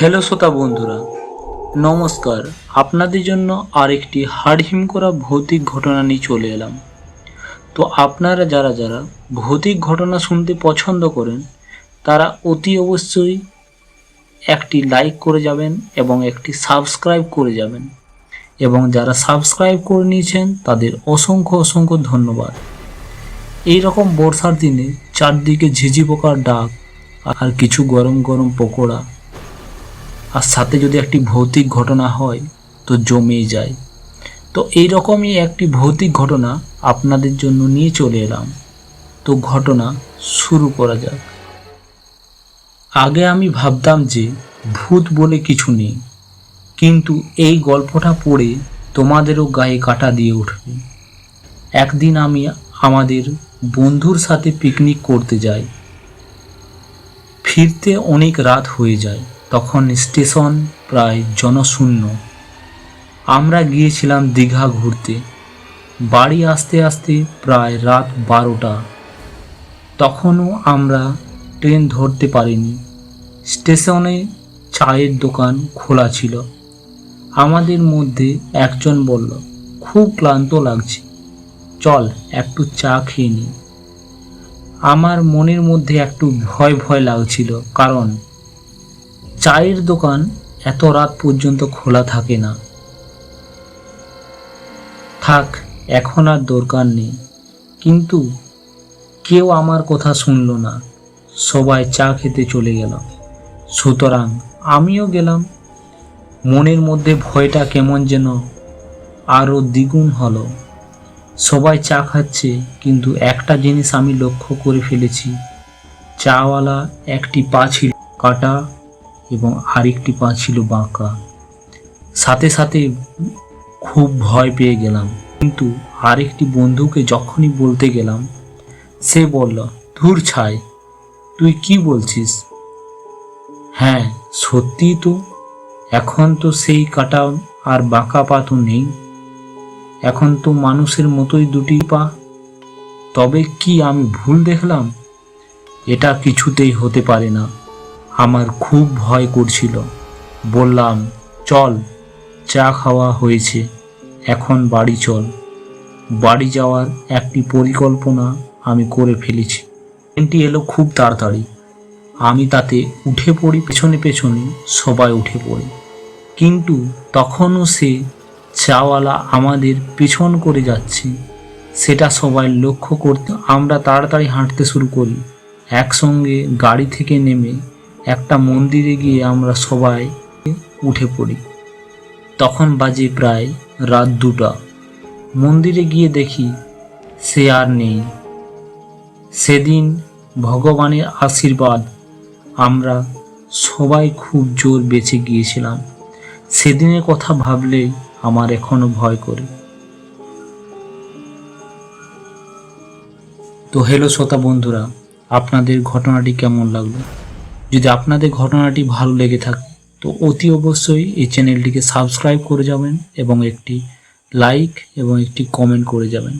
Hello শ্রোতা বন্ধুরা, নমস্কার। আপনাদের জন্য আরেকটি হাড়হিম করা ভৌতিক ঘটনা নিয়ে চলে এলাম। তো আপনারা যারা যারা ভৌতিক ঘটনা শুনতে পছন্দ করেন, তারা অতি অবশ্যই একটি লাইক করে যাবেন এবং একটি সাবস্ক্রাইব করে যাবেন। এবং যারা সাবস্ক্রাইব করে নিয়েছেন, তাদের অসংখ্য অসংখ্য ধন্যবাদ। এই রকম বর্ষার দিনে চারদিকে ঝিঝি পোকার ডাক আর কিছু গরম গরম পকোড়া আর সাথে যদি একটি ভৌতিক ঘটনা হয়, তো জমেই যায়। তো এই রকমই একটি ভৌতিক ঘটনা আপনাদের জন্য নিয়ে চলে এলাম। তো ঘটনা শুরু করা যাক। আগে আমি ভাবতাম যে ভূত বলে কিছু নেই, কিন্তু এই গল্পটা পড়ে তোমাদেরও গায়ে কাটা দিয়ে উঠবে। একদিন আমি আমাদের বন্ধুর সাথে পিকনিক করতে যাই। ফিরতে অনেক রাত হয়ে যায়। তখন স্টেশন প্রায় জনশূন্য। আমরা গিয়েছিলাম দীঘা ঘুরতে। বাড়ি আসতে আসতে প্রায় রাত বারোটা। তখনও আমরা ট্রেন ধরতে পারিনি। স্টেশনে চায়ের দোকান খোলা ছিল। আমাদের মধ্যে একজন বলল, খুব ক্লান্ত লাগছে। চল, একটু চা খেয়ে নি। আমার মনের মধ্যে একটু ভয় ভয় লাগছিল, কারণ চায়ের দোকান এত রাত পর্যন্ত খোলা থাকে না। থাক, এখন আর দরকার নেই। কিন্তু কেউ আমার কথা শুনলো না। সবাই চা খেতে চলে গেল। সুতরাং আমিও গেলাম। মনের মধ্যে ভয়টা কেমন যেন আরও দ্বিগুণ হলো। সবাই চা খাচ্ছে, কিন্তু একটা জিনিস আমি লক্ষ্য করে ফেলেছি। চাওয়ালা একটি পা ছিল কাটা এবং আরেকটি পা ছিল বাঁকা। সাথে সাথে খুব ভয় পেয়ে গেলাম। কিন্তু আরেকটি বন্ধুকে যখনই বলতে গেলাম, সে বলল, ধুর ছাই, তুই কি বলছিস? হ্যাঁ সত্যি তো, এখন তো সেই কাটা আর বাঁকা পা তো নেই। এখন তো মানুষের মতোই দুটি পা। তবে কি আমি ভুল দেখলাম? এটা কিছুতেই হতে পারে না। আমার খুব ভয় করছিল। বললাম, চল, চা খাওয়া হয়েছে, এখন বাড়ি চল। বাড়ি যাওয়ার একটি পরিকল্পনা আমি করে ফেলেছি। ট্রেনটি এলো খুব তাড়াতাড়ি। আমি তাতে উঠে পড়ি, পেছনে পেছনে সবাই উঠে পড়ি। কিন্তু তখনও সে চাওয়ালা আমাদের পেছন করে যাচ্ছে। সেটা সবাই লক্ষ্য করতে আমরা তাড়াতাড়ি হাঁটতে শুরু করি। একসঙ্গে গাড়ি থেকে নেমে একটা মন্দিরে গিয়ে আমরা সবাই উঠে পড়ি। তখন বাজে প্রায় রাত দুটা। মন্দিরে গিয়ে দেখি সে আর নেই। সেদিন ভগবানের আশীর্বাদ আমরা সবাই খুব জোর বেঁচে গিয়েছিলাম। সেদিনের কথা ভাবলেই আমার এখনও ভয় করে। তো হ্যালো শ্রোতা বন্ধুরা, আপনাদের ঘটনাটি কেমন লাগল? যদি আপনাদের ঘটনাটি ভালো লেগে থাকে, তো অতি অবশ্যই এই চ্যানেলটিকে সাবস্ক্রাইব করে যাবেন এবং একটি লাইক এবং একটি কমেন্ট করে যাবেন।